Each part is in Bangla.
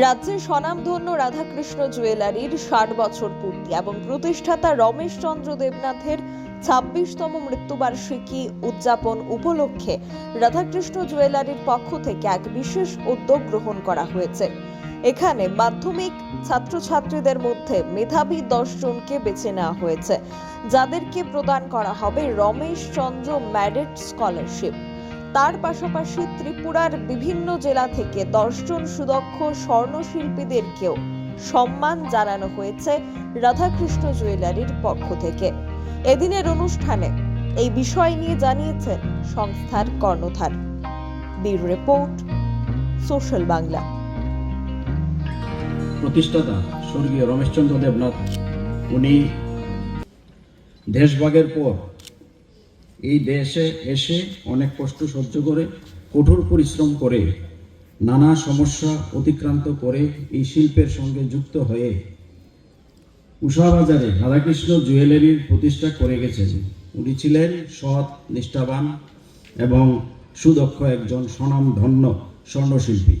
রাজ্যের স্বনামধন্য রাধাকৃষ্ণ জুয়েলারির ষাট বছর পূর্তি এবং প্রতিষ্ঠাতা রমেশ চন্দ্র দেবনাথের ছাব্বিশতম মৃত্যুবার্ষিকী উদযাপন উপলক্ষে রাধাকৃষ্ণ জুয়েলারির পক্ষ থেকে এক বিশেষ উদ্যোগ গ্রহণ করা হয়েছে। এখানে মাধ্যমিক ছাত্রছাত্রীদের মধ্যে মেধাবী দশ জনকে বেছে নেওয়া হয়েছে। যাদেরকে প্রদান করা হবে রমেশ চন্দ্র ম্যারিট স্কলারশিপ। তার পাশাপাশি ত্রিপুরার বিভিন্ন জেলা থেকে দশজন সুদক্ষ স্বর্ণশিল্পীদেরকেও সম্মান জানানো হয়েছে রাধাকৃষ্ণ জুয়েলারির পক্ষ থেকে। এদিনের অনুষ্ঠানে এই বিষয় নিয়ে জানিয়েছেন সংস্থার কর্ণধার। Bureau report, social Bangla. প্রতিষ্ঠাতা স্বর্গীয় রমেশচন্দ্র দেবনাথ, উনি দেশভাগের পর এই দেশে এসে অনেক কষ্ট সহ্য করে, কঠোর পরিশ্রম করে, নানা সমস্যা অতিক্রান্ত করে এই শিল্পের সঙ্গে যুক্ত হয়ে উষাবাজারে রাধাকৃষ্ণ জুয়েলারির প্রতিষ্ঠা করে গেছেন। উনি ছিলেন সৎ, নিষ্ঠাবান এবং সুদক্ষ একজন স্বনামধন্য স্বর্ণশিল্পী।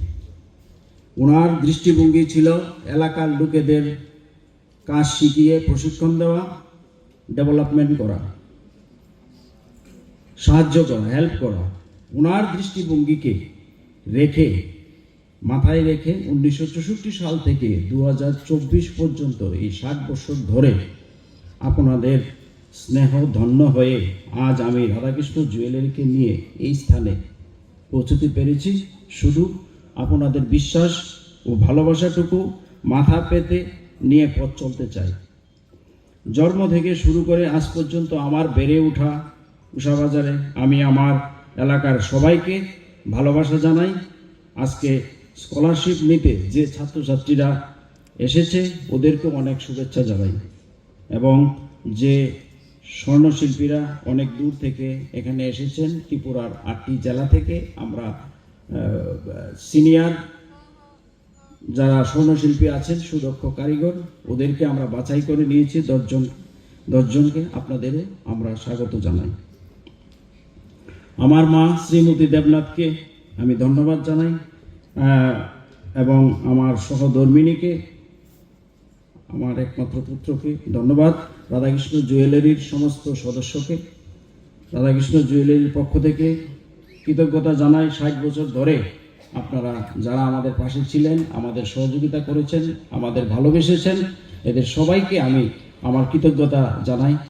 ওনার দৃষ্টিভঙ্গি ছিল এলাকার লোকেদের কাজ শিখিয়ে প্রশিক্ষণ দেওয়া, ডেভেলপমেন্ট করা। সাহায্য করা হেল্প করা। ওনার দৃষ্টিভঙ্গিকে রেখে, মাথায় রেখে উনিশশো চৌষট্টি সাল থেকে দু হাজার চব্বিশ পর্যন্ত এই ষাট বছর ধরে আপনাদের স্নেহ ধন্য হয়ে আজ আমি রাধাকৃষ্ণ জুয়েলারিকে নিয়ে এই স্থানে পৌঁছতে পেরেছি। শুধু আপনাদের বিশ্বাস ও ভালোবাসাটুকু মাথা পেতে নিয়ে পথ চলতে চাই। জন্ম থেকে শুরু করে আজ পর্যন্ত আমার বেড়ে ওঠা উষাবাজারে আমি আমার এলাকার সবাইকে ভালোবাসা জানাই। আজকে স্কলারশিপ নিতে যে ছাত্রছাত্রীরা এসেছে, ওদেরকে অনেক শুভেচ্ছা জানাই এবং যে স্বর্ণশিল্পীরা অনেক দূর থেকে এখানে এসেছেন, ত্রিপুরার আটটি জেলা থেকে আমরা সিনিয়র যারা স্বর্ণশিল্পী আছেন, সুদক্ষ কারিগর, ওদেরকে আমরা বাছাই করে নিয়েছি। দশজন, দশজনকে আপনাদের আমরা স্বাগত জানাই। আমার মা শ্রীমতী দেবনাথকে আমি ধন্যবাদ জানাই এবং আমার সহধর্মিনীকে, আমার একমাত্র পুত্রকে ধন্যবাদ, রাধাকৃষ্ণ জুয়েলারির সমস্ত সদস্যকে, রাধাকৃষ্ণ জুয়েলারির পক্ষ থেকে কৃতজ্ঞতা জানাই। ষাট বছর ধরে আপনারা যারা আমাদের পাশে ছিলেন, আমাদের সহযোগিতা করেছেন, আমাদের ভালোবেসেছেন, এদের সবাইকে আমি আমার কৃতজ্ঞতা জানাই।